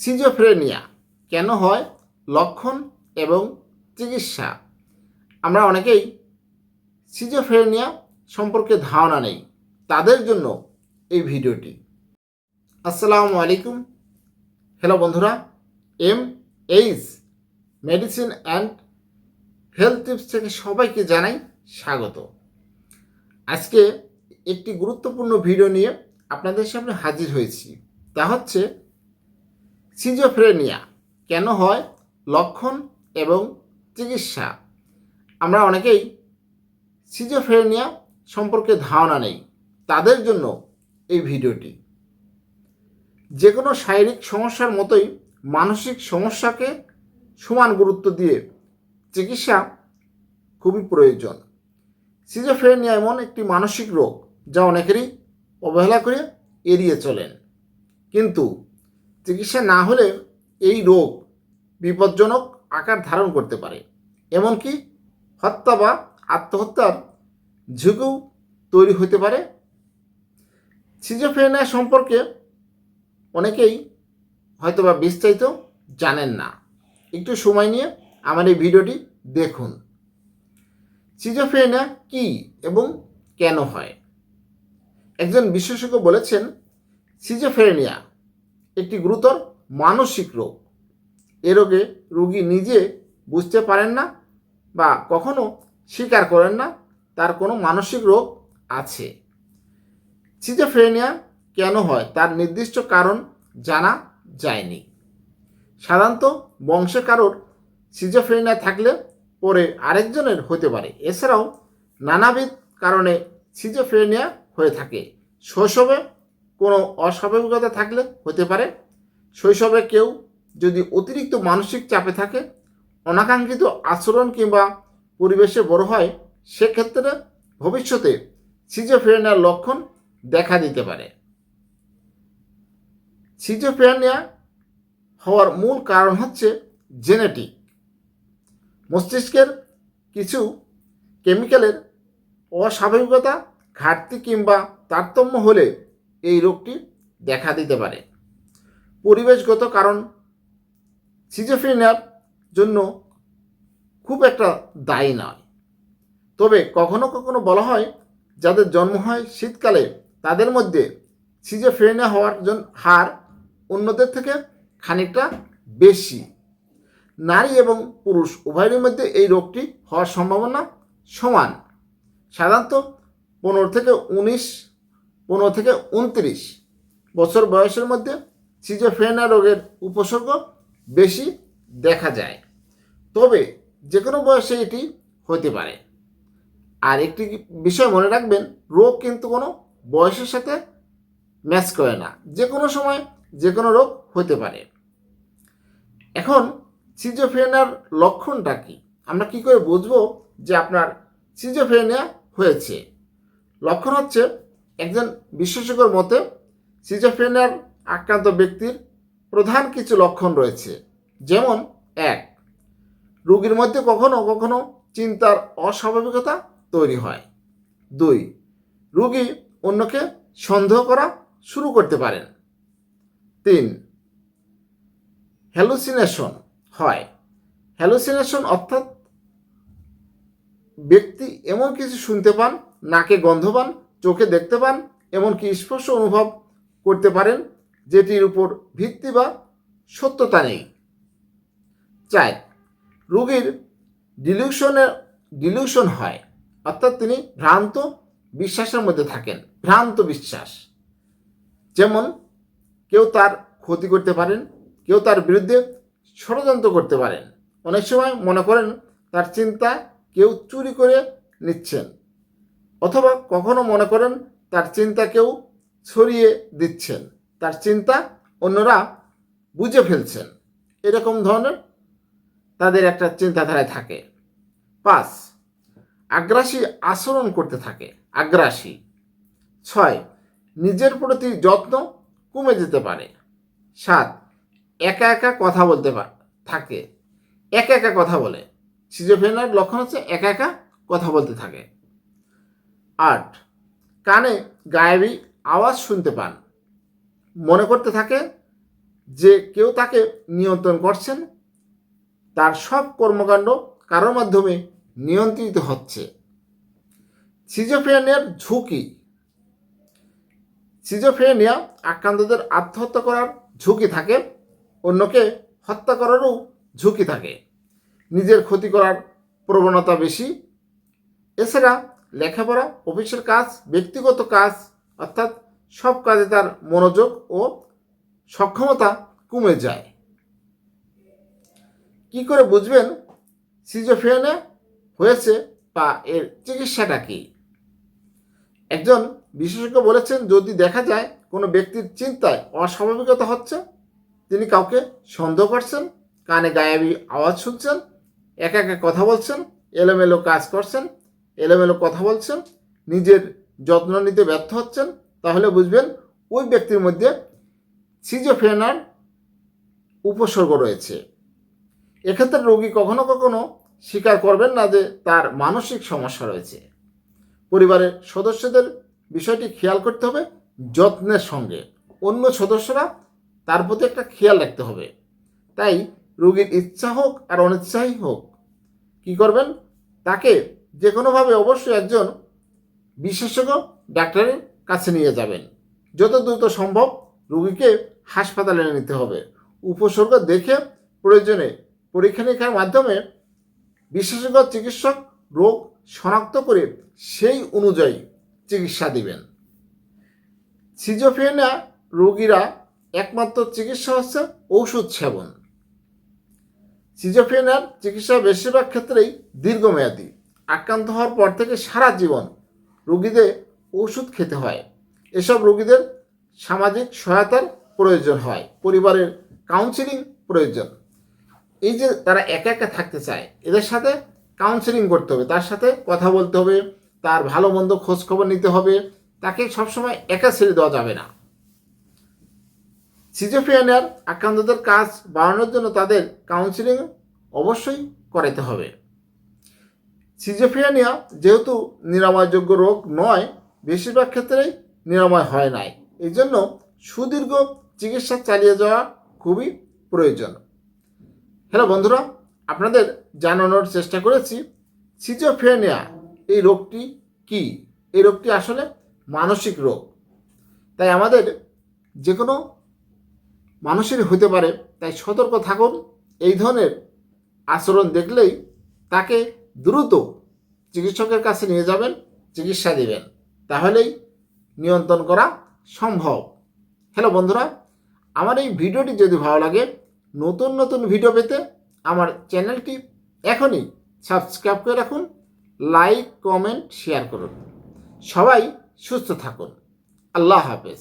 Schizophrenia কেন হয়? লক্ষণ এবং চিকিৎসা। আমরা অনেকেই সিজোফ্রেনিয়া সম্পর্কে ধারণা নেই। তাদের জন্য এই ভিডিওটি। আসসালামু আলাইকুম। হ্যালো বন্ধুরা M H medicine and health tips থেকে সবাইকে জানাই স্বাগত। আজকে একটি গুরুত্বপূর্ণ ভিডিও নিয়ে আপনাদের সামনে হাজির হয়েছি। তা হচ্ছে সিজোফ্রেনিয়া কেন হয়? লক্ষণ এবং চিকিৎসা। আমরা অনেকেই সিজোফ্রেনিয়া সম্পর্কে ধারণা নেই। তাদের জন্য এই ভিডিওটি। যে কোনো শারীরিক সমস্যার মতোই মানসিক সমস্যাকে সমান গুরুত্ব দিয়ে চিকিৎসা খুবই প্রয়োজন। সিজোফ্রেনিয়া এমন একটি মানসিক রোগ যা অনেকেরই অবহেলা করে এড়িয়ে চলেন। কিন্তু চিকিৎসা না হলে এই রোগ বিপজ্জনক আকার ধারণ করতে পারে। এমনকি হত্যা বা আত্মহত্যার ঝুঁকিও তৈরি হতে পারে। সিজোফ্রেনিয়া সম্পর্কে অনেকেই হয়তোবা বিস্তারিত জানেন না। একটু সময় নিয়ে আমার এই ভিডিওটি দেখুন। সিজোফ্রেনিয়া কি এবং কেন হয়? একজন বিশেষজ্ঞ বলেছেন সিজোফ্রেনিয়া একটি গুরুতর মানসিক রোগ। এ রোগে রুগী নিজে বুঝতে পারেন না বা কখনো স্বীকার করেন না, তার কোনো মানসিক রোগ আছে। সিজোফ্রেনিয়া কেন হয়? তার নির্দিষ্ট কারণ জানা যায়নি। সাধারণত বংশে কারোর সিজোফ্রেনিয়া থাকলে পরে আরেকজনের হতে পারে। এছাড়াও নানাবিধ কারণে সিজোফ্রেনিয়া হয়ে থাকে। শৈশবে কোনো অস্বাভাবিকতা থাকলে হতে পারে। শৈশবে কেউ যদি অতিরিক্ত মানসিক চাপে থাকে, অনাকাঙ্ক্ষিত আচরণ কিংবা পরিবেশে বড় হয়, সেক্ষেত্রে ভবিষ্যতে সিজোফ্রেনিয়ার লক্ষণ দেখা দিতে পারে। সিজোফ্রেনিয়া হওয়ার মূল কারণ হচ্ছে জেনেটিক মস্তিষ্কের কিছু কেমিক্যালের অস্বাভাবিকতা, ঘাটতি কিংবা তারতম্য হলে এই রোগটি দেখা দিতে পারে। পরিবেশগত কারণ সিজোফ্রেনিয়ার জন্য খুব একটা দায়ী নয়। তবে কখনো কখনো বলা হয়, যাদের জন্ম হয় শীতকালে, তাদের মধ্যে সিজোফ্রেনিয়া হওয়ার জন্য হার অন্যদের থেকে খানিকটা বেশি। নারী এবং পুরুষ উভয়ের মধ্যে এই রোগটি হওয়ার সম্ভাবনা সমান। সাধারণত পনেরো থেকে উনিশ পনেরো থেকে উনত্রিশ বছর বয়সের মধ্যে সিজোফ্রেনিয়া রোগের উপসর্গ বেশি দেখা যায়। তবে যে কোনো বয়সে এটি হতে পারে। আর একটি বিষয় মনে রাখবেন, রোগ কিন্তু কোনো বয়সের সাথে ম্যাচ করে না। যে কোনো সময় যে কোনো রোগ হতে পারে। এখন সিজোফ্রেনিয়ার লক্ষণটা কি? আমরা কি করে বুঝব যে আপনার সিজোফ্রেনিয়া হয়েছে? লক্ষণ হচ্ছে একজন বিশেষজ্ঞর মতে সিজোফ্রেনিয়ার আক্রান্ত ব্যক্তির প্রধান কিছু লক্ষণ রয়েছে। যেমন, এক, রোগীর মধ্যে কখনো কখনো চিন্তার অস্বাভাবিকতা তৈরি হয়। দুই, রোগী অন্যকে সন্দেহ করা শুরু করতে পারেন। তিন হ্যালুসিনেশন হয়। হ্যালুসিনেশন অর্থাৎ ব্যক্তি এমন কিছু শুনতে পান, নাকে গন্ধ পান চোখে দেখতে পান, এমনকি স্পর্শ অনুভব করতে পারেন, যেটির উপর ভিত্তি বা সত্যতা নেই। চার, রোগীর ডিলিউশনের ডিলিউশন হয়, অর্থাৎ তিনি ভ্রান্ত বিশ্বাসের মধ্যে থাকেন, ভ্রান্ত বিশ্বাস। যেমন, কেউ তার ক্ষতি করতে পারেন, কেউ তার বিরুদ্ধে ষড়যন্ত্র করতে পারেন। অনেক সময় মনে করেন, তার চিন্তা কেউ চুরি করে নিচ্ছেন। অথবা কখনো মনে করেন তার চিন্তা কেউ ছড়িয়ে দিচ্ছেন। তার চিন্তা অন্যরা বুঝে ফেলছেন। এরকম ধরনের তাদের একটা চিন্তাধারায় থাকে। পাঁচ, আগ্রাসী আচরণ করতে থাকে। আগ্রাসী। ছয়, নিজের প্রতি যত্ন কমে যেতে পারে। সাত, একা একা কথা বলতে থাকে। একা একা কথা বলে। সিজোফেনার লক্ষণ হচ্ছে একা একা কথা বলতে থাকে। আট কানে গায়েবী আওয়াজ শুনতে পান। মনে করতে থাকে যে কেউ তাকে নিয়ন্ত্রণ করছেন। তার সব কর্মকাণ্ড কারোর মাধ্যমে নিয়ন্ত্রিত হচ্ছে। সিজোফ্রেনিয়ার ঝুঁকি। সিজোফ্রেনিয়া আক্রান্তদের আত্মহত্যা করার ঝুঁকি থাকে, অন্যকে হত্যা করারও ঝুঁকি থাকে। নিজের ক্ষতি করার প্রবণতা বেশি। এছাড়া লেখাপড়া, অফিসের কাজ, ব্যক্তিগত কাজ, অর্থাৎ সব কাজে তার মনোযোগ ও সক্ষমতা কমে যায়। কি করে বুঝবেন সিজোফ্রেনিয়া হয়েছে বা এর চিকিৎসাটা কী? একজন বিশেষজ্ঞ বলেছেন, যদি দেখা যায় কোনো ব্যক্তির চিন্তায় অস্বাভাবিকতা হচ্ছে, তিনি কাউকে সন্দেহ করছেন, কানে গায়েবী আওয়াজ শুনছেন, একা একা কথা বলছেন, এলোমেলো কাজ করছেন এলোমেলো কথা বলছেন, নিজের যত্ন নিতে ব্যর্থ হচ্ছেন, তাহলে বুঝবেন ওই ব্যক্তির মধ্যে সিজোফ্রেনার উপসর্গ রয়েছে। এক্ষেত্রে রোগী কখনো কখনো স্বীকার করবেন না যে তার মানসিক সমস্যা রয়েছে। পরিবারের সদস্যদের বিষয়টি খেয়াল করতে হবে যত্নের সঙ্গে। অন্য সদস্যরা তার প্রতি একটা খেয়াল রাখতে হবে। তাই রোগীর ইচ্ছা হোক আর অনিচ্ছাই হোক, কি করবেন? তাকে যে কোনোভাবে অবশ্যই একজন বিশেষজ্ঞ ডাক্তারের কাছে নিয়ে যাবেন। যত দ্রুত সম্ভব রোগীকে হাসপাতালে নিতে হবে। উপসর্গ দেখে প্রয়োজনে পরীক্ষা নিরীক্ষার মাধ্যমে বিশেষজ্ঞ চিকিৎসক রোগ শনাক্ত করে সেই অনুযায়ী চিকিৎসা দিবেন। সিজোফ্রেনিয়া রোগীরা একমাত্র চিকিৎসা হচ্ছে ঔষধ সেবন। সিজোফ্রেনিয়ার চিকিৎসা বেশিরভাগ ক্ষেত্রেই দীর্ঘমেয়াদী। আক্রান্ত হওয়ার পর থেকে সারা জীবন রুগীদের ওষুধ খেতে হয়। এসব রুগীদের সামাজিক সহায়তার প্রয়োজন হয়, পরিবারের কাউন্সিলিং প্রয়োজন। এই যে তারা একা একা থাকতে চায়, এদের সাথে কাউন্সিলিং করতে হবে, তার সাথে কথা বলতে হবে, তার ভালো মন্দ খোঁজ খবর নিতে হবে, তাকে সবসময় একা ছেড়ে দেওয়া যাবে না। সিজোফ্রেনিয়ার আক্রান্তদের কাজ বাড়ানোর জন্য তাদের কাউন্সিলিং অবশ্যই করাতে হবে। সিজোফ্রেনিয়া যেহেতু নিরাময়যোগ্য রোগ নয়, বেশিরভাগ ক্ষেত্রেই নিরাময় হয় নাই। এই জন্য সুদীর্ঘ চিকিৎসা চালিয়ে যাওয়া খুবই প্রয়োজন। হ্যালো বন্ধুরা, আপনাদের জানানোর চেষ্টা করেছি, সিজোফ্রেনিয়া এই রোগটি কি? এই রোগটি আসলে মানসিক রোগ। তাই আমাদের যে কোনো মানুষের হতে পারে, তাই সতর্ক থাকুন। এই ধরনের আচরণ দেখলেই তাকে দ্রুত চিকিৎসকের কাছে নিয়ে যাবেন, চিকিৎসা দিবেন। তাহলেই নিয়ন্ত্রণ করা সম্ভব। হ্যালো বন্ধুরা, আমার এই ভিডিওটি যদি ভালো লাগে, নতুন নতুন ভিডিও পেতে আমার চ্যানেলটি এখনই সাবস্ক্রাইব করে রাখুন, লাইক, কমেন্ট, শেয়ার করুন। সবাই সুস্থ থাকুন। আল্লাহ হাফেজ।